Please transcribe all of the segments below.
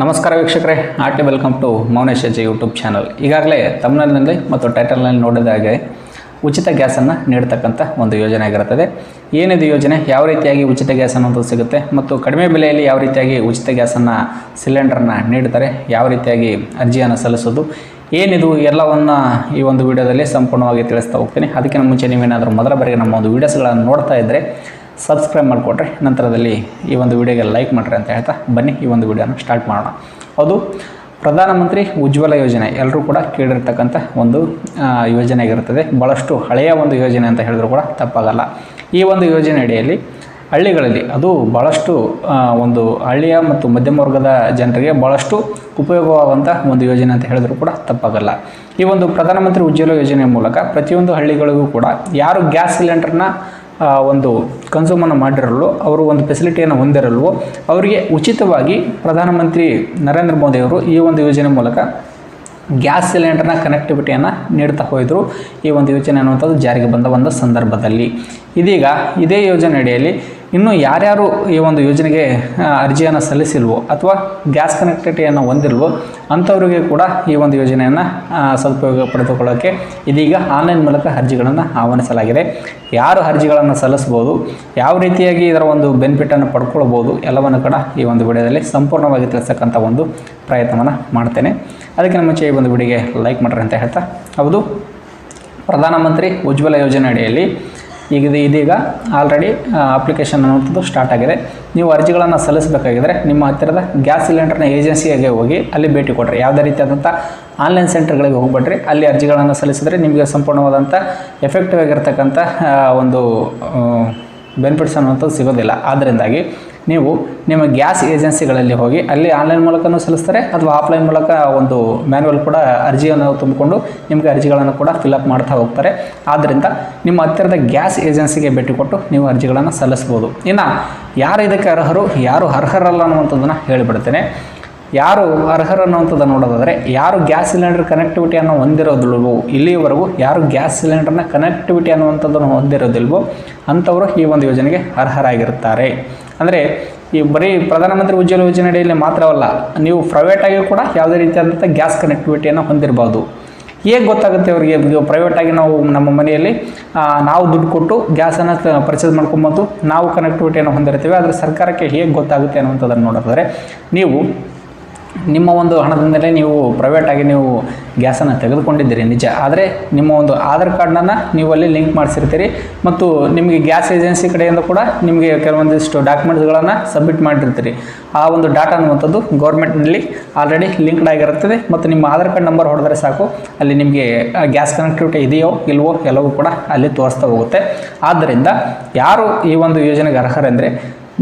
ನಮಸ್ಕಾರ ವೀಕ್ಷಕರೇ RT welcome to Mounesh ಅಜ್ಜಿ ಯೂಟ್ಯೂಬ್ ಚಾನಲ್. ಈಗಾಗಲೇ ತಮಿಳ್ನಲ್ಲಿ ಮತ್ತು ಟೈಟಲ್ನಲ್ಲಿ ನೋಡಿದ ಹಾಗೆ ಉಚಿತ ಗ್ಯಾಸನ್ನು ನೀಡ್ತಕ್ಕಂಥ ಒಂದು ಯೋಜನೆ ಆಗಿರುತ್ತದೆ. ಏನಿದು ಯೋಜನೆ? ಯಾವ ರೀತಿಯಾಗಿ ಉಚಿತ ಗ್ಯಾಸ್ ಅನ್ನೋದು ಸಿಗುತ್ತೆ? ಮತ್ತು ಕಡಿಮೆ ಬೆಲೆಯಲ್ಲಿ ಯಾವ ರೀತಿಯಾಗಿ ಉಚಿತ ಗ್ಯಾಸನ್ನು ಸಿಲಿಂಡರ್ನ ನೀಡ್ತಾರೆ? ಯಾವ ರೀತಿಯಾಗಿ ಅರ್ಜಿಯನ್ನು ಸಲ್ಲಿಸೋದು? ಏನಿದು? ಎಲ್ಲವನ್ನು ಈ ಒಂದು ವಿಡಿಯೋದಲ್ಲಿ ಸಂಪೂರ್ಣವಾಗಿ ತಿಳಿಸ್ತಾ ಹೋಗ್ತೀನಿ. ಅದಕ್ಕಿಂತ ಮುಂಚೆ ನೀವೇನಾದರೂ ಮೊದಲ ಬಾರಿಗೆ ನಮ್ಮ ಒಂದು ವೀಡಿಯೋಸ್ಗಳನ್ನು ನೋಡ್ತಾ ಇದ್ದರೆ ಸಬ್ಸ್ಕ್ರೈಬ್ ಮಾಡಿಕೊಟ್ರೆ ನಂತರದಲ್ಲಿ ಈ ಒಂದು ವಿಡಿಯೋಗೆ ಲೈಕ್ ಮಾಡಿರಿ ಅಂತ ಹೇಳ್ತಾ ಬನ್ನಿ ಈ ಒಂದು ವಿಡಿಯೋನ ಸ್ಟಾರ್ಟ್ ಮಾಡೋಣ. ಅದು ಪ್ರಧಾನಮಂತ್ರಿ ಉಜ್ವಲ ಯೋಜನೆ ಎಲ್ಲರೂ ಕೂಡ ಕೇಳಿರ್ತಕ್ಕಂಥ ಒಂದು ಯೋಜನೆ ಆಗಿರುತ್ತದೆ. ಭಾಳಷ್ಟು ಹಳೆಯ ಒಂದು ಯೋಜನೆ ಅಂತ ಹೇಳಿದ್ರು ಕೂಡ ತಪ್ಪಾಗಲ್ಲ. ಈ ಒಂದು ಯೋಜನೆ ಅಡಿಯಲ್ಲಿ ಹಳ್ಳಿಗಳಲ್ಲಿ ಅದು ಭಾಳಷ್ಟು ಒಂದು ಹಳ್ಳಿಯ ಮತ್ತು ಮಧ್ಯಮ ವರ್ಗದ ಜನರಿಗೆ ಭಾಳಷ್ಟು ಉಪಯೋಗವಾಗುವಂಥ ಒಂದು ಯೋಜನೆ ಅಂತ ಹೇಳಿದ್ರು ಕೂಡ ತಪ್ಪಾಗಲ್ಲ. ಈ ಒಂದು ಪ್ರಧಾನಮಂತ್ರಿ ಉಜ್ವಲ ಯೋಜನೆ ಮೂಲಕ ಪ್ರತಿಯೊಂದು ಹಳ್ಳಿಗಳಿಗೂ ಕೂಡ ಯಾರು ಗ್ಯಾಸ್ ಸಿಲಿಂಡರ್ನ ಒಂದು ಕನ್ಸೂಮನ್ನು ಮಾಡಿರಲು ಅವರು ಒಂದು ಫೆಸಿಲಿಟಿಯನ್ನು ಹೊಂದಿರಲ್ವೋ, ಅವರಿಗೆ ಉಚಿತವಾಗಿ ಪ್ರಧಾನಮಂತ್ರಿ ನರೇಂದ್ರ ಮೋದಿ ಅವರು ಈ ಒಂದು ಯೋಜನೆ ಮೂಲಕ ಗ್ಯಾಸ್ ಸಿಲಿಂಡರ್ನ ಕನೆಕ್ಟಿವಿಟಿಯನ್ನು ನೀಡ್ತಾ ಹೋಯಿದ್ರು ಈ ಒಂದು ಯೋಜನೆ ಅನ್ನುವಂಥದ್ದು ಜಾರಿಗೆ ಬಂದ ಒಂದು ಸಂದರ್ಭದಲ್ಲಿ. ಇದೀಗ ಇದೇ ಯೋಜನೆ ಅಡಿಯಲ್ಲಿ ಇನ್ನು ಯಾರ್ಯಾರು ಈ ಒಂದು ಯೋಜನೆಗೆ ಅರ್ಜಿಯನ್ನು ಸಲ್ಲಿಸಿಲ್ವೋ ಅಥವಾ ಗ್ಯಾಸ್ ಕನೆಕ್ಟಿವಿಟಿಯನ್ನು ಹೊಂದಿಲ್ವೋ ಅಂಥವರಿಗೆ ಕೂಡ ಈ ಒಂದು ಯೋಜನೆಯನ್ನು ಸದುಪಯೋಗ ಪಡೆದುಕೊಳ್ಳೋಕ್ಕೆ ಇದೀಗ ಆನ್ಲೈನ್ ಮೂಲಕ ಅರ್ಜಿಗಳನ್ನು ಆಹ್ವಾನಿಸಲಾಗಿದೆ. ಯಾರು ಅರ್ಜಿಗಳನ್ನು ಸಲ್ಲಿಸ್ಬೋದು, ಯಾವ ರೀತಿಯಾಗಿ ಇದರ ಒಂದು ಬೆನಿಫಿಟನ್ನು ಪಡ್ಕೊಳ್ಬೋದು ಎಲ್ಲವನ್ನು ಕೂಡ ಈ ಒಂದು ವಿಡಿಯೋದಲ್ಲಿ ಸಂಪೂರ್ಣವಾಗಿ ತಿಳಿಸ್ತಕ್ಕಂಥ ಒಂದು ಪ್ರಯತ್ನವನ್ನು ಮಾಡ್ತೇನೆ. ಅದಕ್ಕಿಂತ ಮುಂಚೆ ಈ ಒಂದು ವಿಡಿಯೋಗೆ ಲೈಕ್ ಮಾಡ್ರಿ ಅಂತ ಹೇಳ್ತಾ, ಹೌದು. ಪ್ರಧಾನಮಂತ್ರಿ ಉಜ್ವಲ ಯೋಜನೆ ಅಡಿಯಲ್ಲಿ ಈಗ ಇದು ಇದೀಗ ಆಲ್ರೆಡಿ ಅಪ್ಲಿಕೇಶನ್ ಅನ್ನುವಂಥದ್ದು ಸ್ಟಾರ್ಟ್ ಆಗಿದೆ. ನೀವು ಅರ್ಜಿಗಳನ್ನು ಸಲ್ಲಿಸಬೇಕಾಗಿದ್ದರೆ ನಿಮ್ಮ ಹತ್ತಿರದ ಗ್ಯಾಸ್ ಸಿಲಿಂಡರ್ನ ಏಜೆನ್ಸಿಯಾಗೆ ಹೋಗಿ ಅಲ್ಲಿ ಭೇಟಿ ಕೊಡ್ರಿ. ಯಾವುದೇ ರೀತಿಯಾದಂಥ ಆನ್ಲೈನ್ ಸೆಂಟರ್ಗಳಿಗೆ ಹೋಗ್ಬೇಡ್ರಿ ಅಲ್ಲಿ ಅರ್ಜಿಗಳನ್ನು ಸಲ್ಲಿಸಿದರೆ ನಿಮಗೆ ಸಂಪೂರ್ಣವಾದಂಥ ಎಫೆಕ್ಟಿವ್ ಆಗಿರ್ತಕ್ಕಂಥ ಒಂದು ಬೆನಿಫಿಟ್ಸ್ ಅನ್ನುವಂಥದ್ದು ಸಿಗೋದಿಲ್ಲ. ಆದ್ದರಿಂದಾಗಿ ನೀವು ನಿಮ್ಮ ಗ್ಯಾಸ್ ಏಜೆನ್ಸಿಗಳಲ್ಲಿ ಹೋಗಿ ಅಲ್ಲಿ ಆನ್ಲೈನ್ ಮೂಲಕನೂ ಸಲ್ಲಿಸ್ತಾರೆ ಅಥವಾ ಆಫ್ಲೈನ್ ಮೂಲಕ ಒಂದು ಮ್ಯಾನ್ಯಲ್ ಕೂಡ ಅರ್ಜಿಯನ್ನು ತುಂಬಿಕೊಂಡು ನಿಮಗೆ ಅರ್ಜಿಗಳನ್ನು ಕೂಡ ಫಿಲಪ್ ಮಾಡ್ತಾ ಹೋಗ್ತಾರೆ. ಆದ್ದರಿಂದ ನಿಮ್ಮ ಹತ್ತಿರದ ಗ್ಯಾಸ್ ಏಜೆನ್ಸಿಗೆ ಭೇಟಿ ಕೊಟ್ಟು ನೀವು ಅರ್ಜಿಗಳನ್ನು ಸಲ್ಲಿಸ್ಬೋದು. ಇನ್ನು ಯಾರು ಇದಕ್ಕೆ ಅರ್ಹರು, ಯಾರು ಅರ್ಹರಲ್ಲ ಅನ್ನುವಂಥದ್ದನ್ನು ಹೇಳಿಬಿಡ್ತೇನೆ. ಯಾರು ಅರ್ಹರು ಅನ್ನುವಂಥದ್ದು ನೋಡೋದಾದರೆ ಯಾರು ಗ್ಯಾಸ್ ಸಿಲಿಂಡರ್ ಕನೆಕ್ಟಿವಿಟಿಯನ್ನು ಹೊಂದಿರೋದಿಲ್ವೋ ಇಲ್ಲಿಯವರೆಗೂ ಯಾರು ಗ್ಯಾಸ್ ಸಿಲಿಂಡರ್ನ ಕನೆಕ್ಟಿವಿಟಿ ಅನ್ನುವಂಥದ್ದನ್ನು ಹೊಂದಿರೋದಿಲ್ವೋ, ಅಂಥವರು ಈ ಒಂದು ಯೋಜನೆಗೆ ಅರ್ಹರಾಗಿರುತ್ತಾರೆ. ಅಂದರೆ ಈ ಬರೀ ಪ್ರಧಾನಮಂತ್ರಿ ಉಜ್ವಲ ಯೋಜನೆ ಅಡಿಯಲ್ಲಿ ಮಾತ್ರವಲ್ಲ ನೀವು ಪ್ರೈವೇಟಾಗಿ ಕೂಡ ಯಾವುದೇ ರೀತಿಯಾದಂಥ ಗ್ಯಾಸ್ ಕನೆಕ್ಟಿವಿಟಿಯನ್ನು ಹೊಂದಿರಬಹುದು ಹೇಗೆ ಗೊತ್ತಾಗುತ್ತೆ ಅವರಿಗೆ? ಪ್ರೈವೇಟಾಗಿ ನಾವು ನಮ್ಮ ಮನೆಯಲ್ಲಿ ನಾವು ದುಡ್ಡು ಕೊಟ್ಟು ಗ್ಯಾಸನ್ನು ಪರ್ಚೇಸ್ ಮಾಡ್ಕೊಂಬಂದು ನಾವು ಕನೆಕ್ಟಿವಿಟಿಯನ್ನು ಹೊಂದಿರ್ತೇವೆ ಆದರೆ ಸರ್ಕಾರಕ್ಕೆ ಹೇಗೆ ಗೊತ್ತಾಗುತ್ತೆ ಅನ್ನುವಂಥದ್ದನ್ನು ನೋಡೋದಾದರೆ, ನೀವು ನಿಮ್ಮ ಒಂದು ಹಣದಿಂದಲೇ ನೀವು ಪ್ರೈವೇಟಾಗಿ ನೀವು ಗ್ಯಾಸನ್ನು ತೆಗೆದುಕೊಂಡಿದ್ದೀರಿ, ನಿಜ. ಆದರೆ ನಿಮ್ಮ ಒಂದು ಆಧಾರ್ ಕಾರ್ಡ್ನನ್ನು ನೀವು ಅಲ್ಲಿ ಲಿಂಕ್ ಮಾಡಿಸಿರ್ತೀರಿ ಮತ್ತು ನಿಮಗೆ ಗ್ಯಾಸ್ ಏಜೆನ್ಸಿ ಕಡೆಯಿಂದ ಕೂಡ ನಿಮಗೆ ಕೆಲವೊಂದಿಷ್ಟು ಡಾಕ್ಯುಮೆಂಟ್ಸ್ಗಳನ್ನು ಸಬ್ಮಿಟ್ ಮಾಡಿರ್ತೀರಿ. ಆ ಒಂದು ಡಾಟಾ ಅನ್ನುವಂಥದ್ದು ಗೌರ್ಮೆಂಟ್ನಲ್ಲಿ ಆಲ್ರೆಡಿ ಲಿಂಕ್ಡ್ ಆಗಿರುತ್ತದೆ ಮತ್ತು ನಿಮ್ಮ ಆಧಾರ್ ಕಾರ್ಡ್ ನಂಬರ್ ಹೊಡೆದ್ರೆ ಸಾಕು. ಅಲ್ಲಿ ನಿಮಗೆ ಗ್ಯಾಸ್ ಕನೆಕ್ಟಿವಿಟಿ ಇದೆಯೋ ಇಲ್ವೋ ಎಲ್ಲವೂ ಕೂಡ ಅಲ್ಲಿ ತೋರಿಸ್ತಾ ಹೋಗುತ್ತೆ. ಆದ್ದರಿಂದ ಯಾರು ಈ ಒಂದು ಯೋಜನೆಗೆ ಅರ್ಹರೆಂದರೆ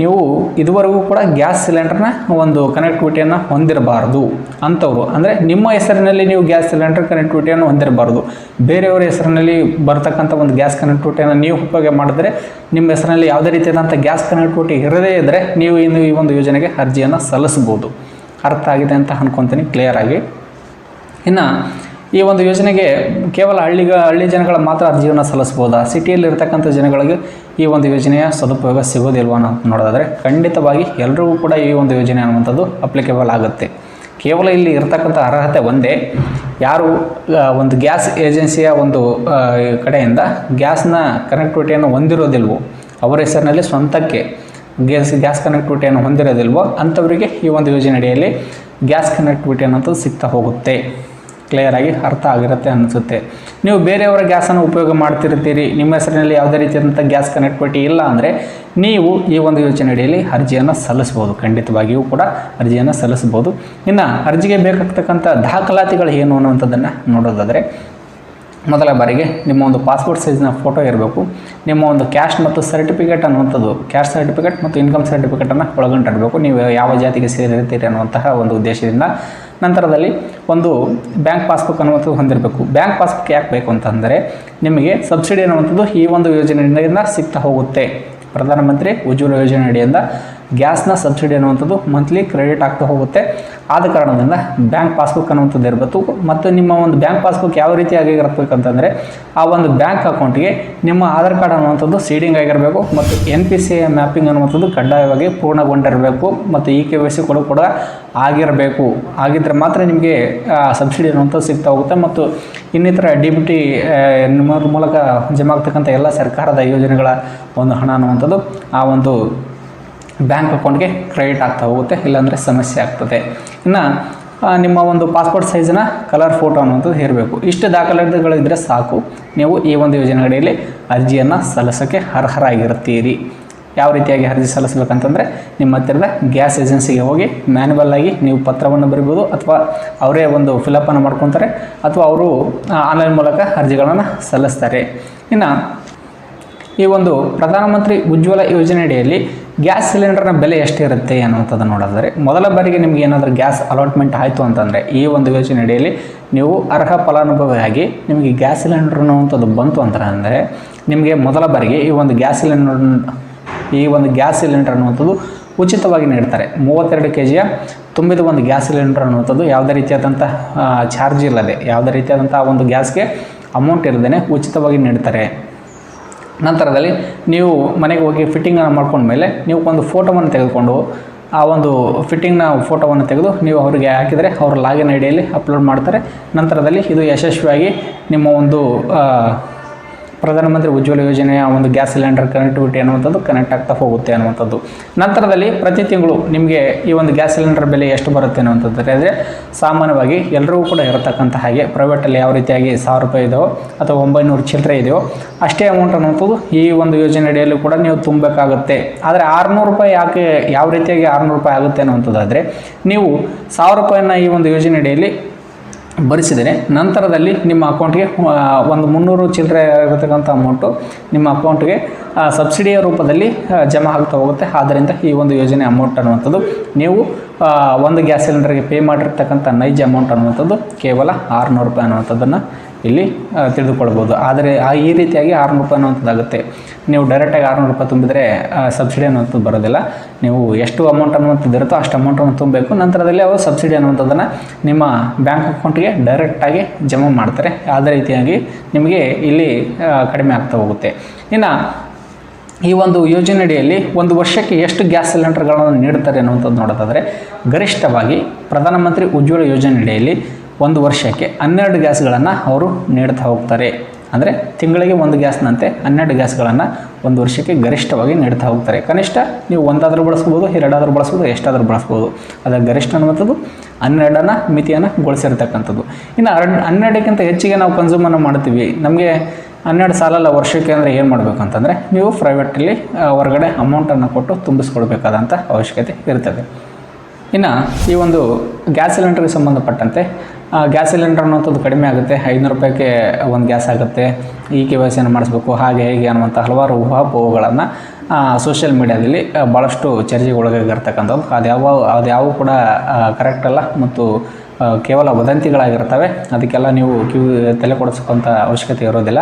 ನೀವು ಇದುವರೆಗೂ ಕೂಡ ಗ್ಯಾಸ್ ಸಿಲಿಂಡರ್ನ ಒಂದು ಕನೆಕ್ಟಿವಿಟಿಯನ್ನು ಹೊಂದಿರಬಾರ್ದು ಅಂಥವ್ರು ಅಂದರೆ ನಿಮ್ಮ ಹೆಸರಿನಲ್ಲಿ ನೀವು ಗ್ಯಾಸ್ ಸಿಲಿಂಡರ್ ಕನೆಕ್ಟಿವಿಟಿಯನ್ನು ಹೊಂದಿರಬಾರ್ದು. ಬೇರೆಯವರ ಹೆಸರಿನಲ್ಲಿ ಬರ್ತಕ್ಕಂಥ ಒಂದು ಗ್ಯಾಸ್ ಕನೆಕ್ಟಿವಿಟಿಯನ್ನು ನೀವು ಉಪಯೋಗ ಮಾಡಿದ್ರೆ ನಿಮ್ಮ ಹೆಸರಿನಲ್ಲಿ ಯಾವುದೇ ರೀತಿಯಾದಂಥ ಗ್ಯಾಸ್ ಕನೆಕ್ಟಿವಿಟಿ ಇರದೇ ಇದ್ದರೆ ನೀವು ಇನ್ನು ಈ ಒಂದು ಯೋಜನೆಗೆ ಅರ್ಜಿಯನ್ನು ಸಲ್ಲಿಸ್ಬೋದು ಅರ್ಥ ಆಗಿದೆ ಅಂತ ಅನ್ಕೊತೀನಿ ಕ್ಲಿಯರಾಗಿ ಇನ್ನು ಈ ಒಂದು ಯೋಜನೆಗೆ ಕೇವಲ ಹಳ್ಳಿಗ, ಹಳ್ಳಿ ಜನಗಳ ಮಾತ್ರ ಅರ್ಜಿಯನ್ನು ಸಲ್ಲಿಸ್ಬೋದಾ ಸಿಟಿಯಲ್ಲಿರ್ತಕ್ಕಂಥ ಜನಗಳಿಗೆ ಈ ಒಂದು ಯೋಜನೆಯ ಸದುಪಯೋಗ ಸಿಗೋದಿಲ್ವ ಅಂತ ನೋಡೋದಾದರೆ, ಖಂಡಿತವಾಗಿ ಎಲ್ಲರಿಗೂ ಕೂಡ ಈ ಒಂದು ಯೋಜನೆ ಅನ್ನುವಂಥದ್ದು ಅಪ್ಲಿಕೇಬಲ್ ಆಗುತ್ತೆ. ಕೇವಲ ಇಲ್ಲಿ ಇರತಕ್ಕಂಥ ಅರ್ಹತೆ ಒಂದೇ. ಯಾರು ಒಂದು ಗ್ಯಾಸ್ ಏಜೆನ್ಸಿಯ ಒಂದು ಕಡೆಯಿಂದ ಗ್ಯಾಸ್ನ ಕನೆಕ್ಟಿವಿಟಿಯನ್ನು ಹೊಂದಿರೋದಿಲ್ವೋ, ಅವರ ಹೆಸರಿನಲ್ಲಿ ಸ್ವಂತಕ್ಕೆ ಗ್ಯಾಸ್ ಗ್ಯಾಸ್ ಕನೆಕ್ಟಿವಿಟಿಯನ್ನು ಹೊಂದಿರೋದಿಲ್ವೋ, ಅಂಥವರಿಗೆ ಈ ಒಂದು ಯೋಜನೆ ಅಡಿಯಲ್ಲಿ ಗ್ಯಾಸ್ ಕನೆಕ್ಟಿವಿಟಿ ಅನ್ನೋದು ಸಿಗ್ತಾ ಹೋಗುತ್ತೆ. ಕ್ಲಿಯರಾಗಿ ಅರ್ಥ ಆಗಿರುತ್ತೆ ಅನಿಸುತ್ತೆ. ನೀವು ಬೇರೆಯವರ ಗ್ಯಾಸನ್ನು ಉಪಯೋಗ ಮಾಡ್ತಿರ್ತೀರಿ, ನಿಮ್ಮ ಹೆಸರಿನಲ್ಲಿ ಯಾವುದೇ ರೀತಿಯಾದಂಥ ಗ್ಯಾಸ್ ಕನೆಕ್ಟಿವಿಟಿ ಇಲ್ಲ ಅಂದರೆ ನೀವು ಈ ಒಂದು ಯೋಜನೆ ಅಡಿಯಲ್ಲಿ ಅರ್ಜಿಯನ್ನು ಸಲ್ಲಿಸ್ಬೋದು. ಖಂಡಿತವಾಗಿಯೂ ಕೂಡ ಅರ್ಜಿಯನ್ನು ಸಲ್ಲಿಸ್ಬೋದು. ಇನ್ನು ಅರ್ಜಿಗೆ ಬೇಕಾಗ್ತಕ್ಕಂಥ ದಾಖಲಾತಿಗಳು ಏನು ಅನ್ನುವಂಥದ್ದನ್ನು ನೋಡೋದಾದರೆ, ಮೊದಲ ಬಾರಿಗೆ ನಿಮ್ಮ ಒಂದು ಪಾಸ್ಪೋರ್ಟ್ ಸೈಜ್ನ ಫೋಟೋ ಇರಬೇಕು. ನಿಮ್ಮ ಒಂದು ಕ್ಯಾಶ್ ಮತ್ತು ಸರ್ಟಿಫಿಕೇಟ್ ಅನ್ನುವಂಥದ್ದು ಕ್ಯಾಶ್ ಸರ್ಟಿಫಿಕೇಟ್ ಮತ್ತು ಇನ್ಕಮ್ ಸರ್ಟಿಫಿಕೇಟನ್ನು ಒಳಗೊಂಡಿರಬೇಕು. ನೀವು ಯಾವ ಜಾತಿಗೆ ಸೇರಿರ್ತೀರಿ ಅನ್ನುವಂತಹ ಒಂದು ಉದ್ದೇಶದಿಂದ ನಂತರದಲ್ಲಿ ಒಂದು ಬ್ಯಾಂಕ್ ಪಾಸ್ಬುಕ್ ಅನ್ನುವಂಥದ್ದು ಹೊಂದಿರಬೇಕು. ಬ್ಯಾಂಕ್ ಪಾಸ್ಬುಕ್ ಯಾಕೆ ಬೇಕು ಅಂತಂದರೆ, ನಿಮಗೆ ಸಬ್ಸಿಡಿ ಅನ್ನುವಂಥದ್ದು ಈ ಒಂದು ಯೋಜನೆಯಿಂದ ಸಿಗ್ತಾ ಹೋಗುತ್ತೆ. ಪ್ರಧಾನಮಂತ್ರಿ ಉಜ್ವಲ ಯೋಜನೆ ಅಡಿಯಿಂದ ಗ್ಯಾಸ್ನ ಸಬ್ಸಿಡಿ ಅನ್ನುವಂಥದ್ದು ಮಂತ್ಲಿ ಕ್ರೆಡಿಟ್ ಆಗ್ತಾ ಹೋಗುತ್ತೆ. ಆದ ಕಾರಣದಿಂದ ಬ್ಯಾಂಕ್ ಪಾಸ್ಬುಕ್ ಅನ್ನುವಂಥದ್ದು ಇರಬೇಕು. ಮತ್ತು ನಿಮ್ಮ ಒಂದು ಬ್ಯಾಂಕ್ ಪಾಸ್ಬುಕ್ ಯಾವ ರೀತಿ ಆಗಿರಬೇಕಂತಂದರೆ ಆ ಒಂದು ಬ್ಯಾಂಕ್ ಅಕೌಂಟ್ಗೆ ನಿಮ್ಮ ಆಧಾರ್ ಕಾರ್ಡ್ ಅನ್ನುವಂಥದ್ದು ಸೀಡಿಂಗ್ ಆಗಿರಬೇಕು ಮತ್ತು ಎನ್ ಪಿ ಸಿ ಮ್ಯಾಪಿಂಗ್ ಅನ್ನುವಂಥದ್ದು ಕಡ್ಡಾಯವಾಗಿ ಪೂರ್ಣಗೊಂಡಿರಬೇಕು ಮತ್ತು ಇ ಕೆ ವೈ ಸಿ ಕೂಡ ಕೂಡ ಆಗಿರಬೇಕು. ಆಗಿದ್ದರೆ ಮಾತ್ರ ನಿಮಗೆ ಸಬ್ಸಿಡಿ ಅನ್ನುವಂಥದ್ದು ಸಿಗ್ತಾ ಹೋಗುತ್ತೆ ಮತ್ತು ಇನ್ನಿತರ ಡಿ ಬಿ ಟಿ ಮೂಲಕ ಜಮಾ ಆಗ್ತಕ್ಕಂಥ ಎಲ್ಲ ಸರ್ಕಾರದ ಯೋಜನೆಗಳ ಒಂದು ಹಣ ಅನ್ನುವಂಥದ್ದು ಆ ಒಂದು ಬ್ಯಾಂಕ್ ಅಕೌಂಟ್ಗೆ ಕ್ರೆಡಿಟ್ ಆಗ್ತಾ ಹೋಗುತ್ತೆ, ಇಲ್ಲಾಂದರೆ ಸಮಸ್ಯೆ ಆಗ್ತದೆ. ಇನ್ನು ನಿಮ್ಮ ಒಂದು ಪಾಸ್ಪೋರ್ಟ್ ಸೈಜಿನ ಕಲರ್ ಫೋಟೋ ಅನ್ನುವಂಥದ್ದು ಇರಬೇಕು ಇಷ್ಟು ದಾಖಲಾತಿಗಳಿದ್ದರೆ ಸಾಕು. ನೀವು ಈ ಒಂದು ಯೋಜನೆ ಅಡಿಯಲ್ಲಿ ಅರ್ಜಿಯನ್ನು ಸಲ್ಲಿಸೋಕ್ಕೆ ಅರ್ಹರಾಗಿರ್ತೀರಿ. ಯಾವ ರೀತಿಯಾಗಿ ಅರ್ಜಿ ಸಲ್ಲಿಸಬೇಕಂತಂದರೆ ನಿಮ್ಮ ಹತ್ತಿರದ ಗ್ಯಾಸ್ ಏಜೆನ್ಸಿಗೆ ಹೋಗಿ ಮ್ಯಾನ್ಯುವಲ್ ಆಗಿ ನೀವು ಪತ್ರವನ್ನು ಬರಿಬೋದು ಅಥವಾ ಅವರೇ ಒಂದು ಫಿಲಪ್ಪನ್ನು ಮಾಡ್ಕೊತಾರೆ ಅಥವಾ ಅವರು ಆನ್ಲೈನ್ ಮೂಲಕ ಅರ್ಜಿಗಳನ್ನು ಸಲ್ಲಿಸ್ತಾರೆ. ಇನ್ನು, ಈ ಒಂದು ಪ್ರಧಾನಮಂತ್ರಿ ಉಜ್ವಲ ಯೋಜನೆ ಅಡಿಯಲ್ಲಿ ಗ್ಯಾಸ್ ಸಿಲಿಂಡರ್ನ ಬೆಲೆ ಎಷ್ಟಿರುತ್ತೆ ಅನ್ನುವಂಥದ್ದು ನೋಡೋದಾದರೆ, ಮೊದಲ ಬಾರಿಗೆ ನಿಮಗೆ ಏನಾದರೂ ಗ್ಯಾಸ್ ಅಲಾಟ್ಮೆಂಟ್ ಆಯಿತು ಅಂತಂದರೆ ಈ ಒಂದು ಯೋಜನೆ ಅಡಿಯಲ್ಲಿ ನೀವು ಅರ್ಹ ಫಲಾನುಭವಿಯಾಗಿ ನಿಮಗೆ ಗ್ಯಾಸ್ ಸಿಲಿಂಡರ್ ಅನ್ನುವಂಥದ್ದು ಬಂತು ಅಂತ ಅಂದರೆ ನಿಮಗೆ ಮೊದಲ ಬಾರಿಗೆ ಈ ಒಂದು ಗ್ಯಾಸ್ ಸಿಲಿಂಡರ್ ಈ ಒಂದು ಗ್ಯಾಸ್ ಸಿಲಿಂಡರ್ ಅನ್ನುವಂಥದ್ದು ಉಚಿತವಾಗಿ ನೀಡ್ತಾರೆ. ಮೂವತ್ತೆರಡು ಕೆ ಜಿಯ ತುಂಬಿದ ಒಂದು ಗ್ಯಾಸ್ ಸಿಲಿಂಡರ್ ಅನ್ನುವಂಥದ್ದು ಯಾವುದೇ ರೀತಿಯಾದಂಥ ಚಾರ್ಜ್ ಇಲ್ಲದೆ, ಯಾವುದೇ ರೀತಿಯಾದಂಥ ಒಂದು ಗ್ಯಾಸ್ಗೆ ಅಮೌಂಟ್ ಇಲ್ಲದೇ ಉಚಿತವಾಗಿ ನೀಡ್ತಾರೆ. ನಂತರದಲ್ಲಿ ನೀವು ಮನೆಗೆ ಹೋಗಿ ಫಿಟ್ಟಿಂಗನ್ನು ಮಾಡ್ಕೊಂಡ್ಮೇಲೆ ನೀವು ಒಂದು ಫೋಟೋವನ್ನು ತೆಗೆದುಕೊಂಡು, ಆ ಒಂದು ಫಿಟ್ಟಿಂಗ್ನ ಫೋಟೋವನ್ನು ತೆಗೆದು ನೀವು ಅವರಿಗೆ ಹಾಕಿದರೆ ಅವರು ಲಾಗಿನ್ ಐಡಿಯಲ್ಲಿ ಡಿಯಲ್ಲಿ ಅಪ್ಲೋಡ್ ಮಾಡ್ತಾರೆ. ನಂತರದಲ್ಲಿ ಇದು ಯಶಸ್ವಿಯಾಗಿ ನಿಮ್ಮ ಒಂದು ಪ್ರಧಾನಮಂತ್ರಿ ಉಜ್ವಲ ಯೋಜನೆಯ ಒಂದು ಗ್ಯಾಸ್ ಸಿಲಿಂಡರ್ ಕನೆಕ್ಟಿವಿಟಿ ಅನ್ನುವಂಥದ್ದು ಕನೆಕ್ಟ್ ಆಗ್ತಾ ಹೋಗುತ್ತೆ ಅನ್ನುವಂಥದ್ದು. ನಂತರದಲ್ಲಿ ಪ್ರತಿ ತಿಂಗಳು ನಿಮಗೆ ಈ ಒಂದು ಗ್ಯಾಸ್ ಸಿಲಿಂಡರ್ ಬೆಲೆ ಎಷ್ಟು ಬರುತ್ತೆ ಅನ್ನುವಂಥದ್ದು ಅಂದರೆ ಸಾಮಾನ್ಯವಾಗಿ ಎಲ್ಲರಿಗೂ ಕೂಡ ಇರತಕ್ಕಂಥ ಹಾಗೆ ಪ್ರೈವೇಟಲ್ಲಿ ಯಾವ ರೀತಿಯಾಗಿ ಸಾವಿರ ರೂಪಾಯಿ ಇದೆಯೋ ಅಥವಾ ಒಂಬೈನೂರು ಚಿಲ್ಲರೆ ಇದೆಯೋ ಅಷ್ಟೇ ಅಮೌಂಟ್ ಅನ್ನುವಂಥದ್ದು ಈ ಒಂದು ಯೋಜನೆ ಅಡಿಯಲ್ಲಿ ಕೂಡ ನೀವು ತುಂಬಬೇಕಾಗುತ್ತೆ. ಆದರೆ ಆರುನೂರು ರೂಪಾಯಿ ಯಾಕೆ ಯಾವ ರೀತಿಯಾಗಿ ಆರುನೂರು ರೂಪಾಯಿ ಆಗುತ್ತೆ ಅನ್ನುವಂಥದ್ದಾದರೆ ನೀವು ಸಾವಿರ ರೂಪಾಯಿನ ಈ ಒಂದು ಯೋಜನೆ ಅಡಿಯಲ್ಲಿ ಭರಿಸಿದರೆ ನಂತರದಲ್ಲಿ ನಿಮ್ಮ ಅಕೌಂಟ್ಗೆ ಒಂದು ಮುನ್ನೂರು ಚಿಲ್ಲರೆ ಇರತಕ್ಕಂಥ ಅಮೌಂಟು ನಿಮ್ಮ ಅಕೌಂಟ್ಗೆ ಸಬ್ಸಿಡಿಯ ರೂಪದಲ್ಲಿ ಜಮಾ ಆಗ್ತಾ ಹೋಗುತ್ತೆ. ಆದ್ದರಿಂದ ಈ ಒಂದು ಯೋಜನೆ ಅಮೌಂಟ್ ಅನ್ನುವಂಥದ್ದು ನೀವು ಒಂದು ಗ್ಯಾಸ್ ಸಿಲಿಂಡರ್ಗೆ ಪೇ ಮಾಡಿರ್ತಕ್ಕಂಥ ನೈಜ ಅಮೌಂಟ್ ಅನ್ನುವಂಥದ್ದು ಕೇವಲ ಆರುನೂರು ರೂಪಾಯಿ ಅನ್ನುವಂಥದ್ದನ್ನು ಇಲ್ಲಿ ತಿಳಿದುಕೊಳ್ಬೋದು. ಆದರೆ, ಆ, ಈ ರೀತಿಯಾಗಿ ಆರುನೂರು ರೂಪಾಯಿ ಅನ್ನುವಂಥದ್ದಾಗುತ್ತೆ. ನೀವು ಡೈರೆಕ್ಟಾಗಿ ಆರುನೂರು ರೂಪಾಯಿ ತುಂಬಿದರೆ ಸಬ್ಸಿಡಿ ಅನ್ನುವಂಥದ್ದು ಬರೋದಿಲ್ಲ. ನೀವು ಎಷ್ಟು ಅಮೌಂಟ್ ಅನ್ನುವಂಥದ್ದು ಇರುತ್ತೋ ಅಷ್ಟು ಅಮೌಂಟನ್ನು ತುಂಬಬೇಕು ನಂತರದಲ್ಲಿ ಅವರು ಸಬ್ಸಿಡಿ ಅನ್ನುವಂಥದ್ದನ್ನು ನಿಮ್ಮ ಬ್ಯಾಂಕ್ ಅಕೌಂಟ್ಗೆ ಡೈರೆಕ್ಟಾಗಿ ಜಮಾ ಮಾಡ್ತಾರೆ. ಅದೇ ರೀತಿಯಾಗಿ ನಿಮಗೆ ಇಲ್ಲಿ ಕಡಿಮೆ ಆಗ್ತಾ ಹೋಗುತ್ತೆ. ಇನ್ನು, ಈ ಒಂದು ಯೋಜನೆಯಡಿಯಲ್ಲಿ ಒಂದು ವರ್ಷಕ್ಕೆ ಎಷ್ಟು ಗ್ಯಾಸ್ ಸಿಲಿಂಡರ್ಗಳನ್ನು ನೀಡ್ತಾರೆ ಅನ್ನುವಂಥದ್ದು ನೋಡೋದಾದರೆ, ಗರಿಷ್ಠವಾಗಿ ಪ್ರಧಾನಮಂತ್ರಿ ಉಜ್ವಲ ಯೋಜನೆಯಡಿಯಲ್ಲಿ ಒಂದು ವರ್ಷಕ್ಕೆ ಹನ್ನೆರಡು ಗ್ಯಾಸ್ಗಳನ್ನು ಅವರು ನೀಡ್ತಾ ಹೋಗ್ತಾರೆ. ಅಂದರೆ ತಿಂಗಳಿಗೆ ಒಂದು ಗ್ಯಾಸ್ನಂತೆ ಹನ್ನೆರಡು ಗ್ಯಾಸ್ಗಳನ್ನು ಒಂದು ವರ್ಷಕ್ಕೆ ಗರಿಷ್ಠವಾಗಿ ನೀಡ್ತಾ ಹೋಗ್ತಾರೆ. ಕನಿಷ್ಠ ನೀವು ಒಂದಾದರೂ ಬಳಸ್ಬೋದು, ಎರಡಾದರೂ ಬಳಸ್ಬೋದು, ಎಷ್ಟಾದರೂ ಬಳಸ್ಬೋದು. ಅದರ ಗರಿಷ್ಠ ಅನ್ನುವಂಥದ್ದು ಹನ್ನೆರಡನ್ನು ಮಿತಿಯನ್ನು ಗೊಳಿಸಿರ್ತಕ್ಕಂಥದ್ದು. ಇನ್ನು ಹನ್ನೆರಡಕ್ಕಿಂತ ಹೆಚ್ಚಿಗೆ ನಾವು ಕನ್ಸ್ಯೂಮನ್ನು ಮಾಡ್ತೀವಿ. ನಮಗೆ ಹನ್ನೆರಡು ಸಾಲಲ್ಲ ವರ್ಷಕ್ಕೆ ಅಂದರೆ ಏನು ಮಾಡಬೇಕು ಅಂತಂದರೆ ನೀವು ಪ್ರೈವೇಟಲ್ಲಿ ಹೊರಗಡೆ ಅಮೌಂಟನ್ನು ಕೊಟ್ಟು ತುಂಬಿಸ್ಕೊಳ್ಬೇಕಾದಂಥ ಅವಶ್ಯಕತೆ ಇರ್ತದೆ. ಇನ್ನು ಈ ಒಂದು ಗ್ಯಾಸ್ ಸಿಲಿಂಡರ್ಗೆ ಸಂಬಂಧಪಟ್ಟಂತೆ ಗ್ಯಾಸ್ ಸಿಲಿಂಡರ್ ಅನ್ನೋಂಥದ್ದು ಕಡಿಮೆ ಆಗುತ್ತೆ. ಐನೂರು ರೂಪಾಯಿಗೆ ಒಂದು ಗ್ಯಾಸ್ ಆಗುತ್ತೆ. ಈ ಕೆ ವೈ ಸಿಯನ್ನು ಮಾಡಿಸ್ಬೇಕು. ಹಾಗೆ ಹೀಗೆ ಅನ್ನುವಂಥ ಹಲವಾರು ಊಹಾಪೋಹಗಳನ್ನು ಸೋಷಿಯಲ್ ಮೀಡ್ಯಾದಲ್ಲಿ ಭಾಳಷ್ಟು ಚರ್ಚೆಗೆ ಒಳಗಾಗಿರ್ತಕ್ಕಂಥದ್ದು. ಅದ್ಯಾವ ಅದ್ಯಾವು ಕೂಡ ಕರೆಕ್ಟ್ ಅಲ್ಲ ಮತ್ತು ಕೇವಲ ವದಂತಿಗಳಾಗಿರ್ತವೆ. ಅದಕ್ಕೆಲ್ಲ ನೀವು ಕ್ಯೂ, ತಲೆ ಕೊಡಿಸ್ಕೊಂಥ ಅವಶ್ಯಕತೆ ಇರೋದಿಲ್ಲ.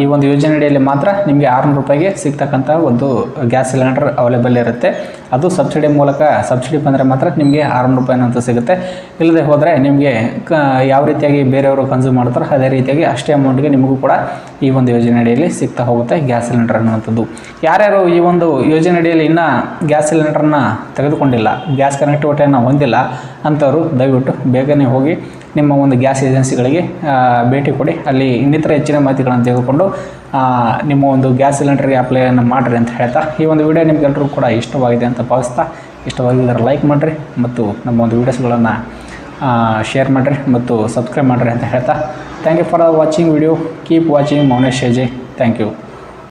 ಈ ಒಂದು ಯೋಜನೆಯಡಿಯಲ್ಲಿ ಮಾತ್ರ ನಿಮಗೆ ಆರುನೂರು ರೂಪಾಯಿಗೆ ಸಿಗ್ತಕ್ಕಂಥ ಒಂದು ಗ್ಯಾಸ್ ಸಿಲಿಂಡರ್ ಅವೈಲೇಬಲ್ ಇರುತ್ತೆ. ಅದು ಸಬ್ಸಿಡಿ ಮೂಲಕ ಸಬ್ಸಿಡಿ ಬಂದರೆ ಮಾತ್ರ ನಿಮಗೆ ಆರುನೂರು ರೂಪಾಯಿನಂತ ಸಿಗುತ್ತೆ. ಇಲ್ಲದೆ ಹೋದರೆ ನಿಮಗೆ ಕ, ಯಾವ ರೀತಿಯಾಗಿ ಬೇರೆಯವರು ಕನ್ಸ್ಯೂಮ್ ಮಾಡ್ತಾರೋ ಅದೇ ರೀತಿಯಾಗಿ ಅಷ್ಟೇ ಅಮೌಂಟ್ಗೆ ನಿಮಗೂ ಕೂಡ ಈ ಒಂದು ಯೋಜನೆ ಅಡಿಯಲ್ಲಿ ಸಿಗ್ತಾ ಹೋಗುತ್ತೆ ಗ್ಯಾಸ್ ಸಿಲಿಂಡರ್ ಅನ್ನುವಂಥದ್ದು. ಯಾರ್ಯಾರು ಈ ಒಂದು ಯೋಜನೆ ಅಡಿಯಲ್ಲಿ ಇನ್ನೂ ಗ್ಯಾಸ್ ಸಿಲಿಂಡರ್ನ ತೆಗೆದುಕೊಂಡಿಲ್ಲ, ಗ್ಯಾಸ್ ಕನೆಕ್ಟಿವಿಟಿಯನ್ನು ಹೊಂದಿಲ್ಲ ಅಂಥವರು ದಯವಿಟ್ಟು ಬೇಗನೆ ಹೋಗಿ ನಿಮ್ಮ ಒಂದು ಗ್ಯಾಸ್ ಏಜೆನ್ಸಿಗಳಿಗೆ ಭೇಟಿ ಕೊಡಿ. ಅಲ್ಲಿ ಇನ್ನಿತರ ಹೆಚ್ಚಿನ ಮಾಹಿತಿಗಳನ್ನು ತೆಗೆದುಕೊಂಡು ನಿಮ್ಮ ಒಂದು ಗ್ಯಾಸ್ ಸಿಲಿಂಡರ್ಗೆ ಅಪ್ಲೈಯನ್ನು ಮಾಡಿರಿ ಅಂತ ಹೇಳ್ತಾ, ಈ ಒಂದು ವಿಡಿಯೋ ನಿಮಗೆಲ್ಲರೂ ಕೂಡ ಇಷ್ಟವಾಗಿದೆ ಅಂತ ಭಾವಿಸ್ತಾ ಇಷ್ಟವಾಗಿದ್ದರೆ ಲೈಕ್ ಮಾಡಿರಿ ಮತ್ತು ನಮ್ಮ ಒಂದು ವೀಡಿಯೋಸ್ಗಳನ್ನು ಶೇರ್ ಮಾಡಿರಿ ಮತ್ತು ಸಬ್ಸ್ಕ್ರೈಬ್ ಮಾಡಿರಿ ಅಂತ ಹೇಳ್ತಾ. Thank you for watching video keep watching Mounesh ಶೇಜೆ. Thank you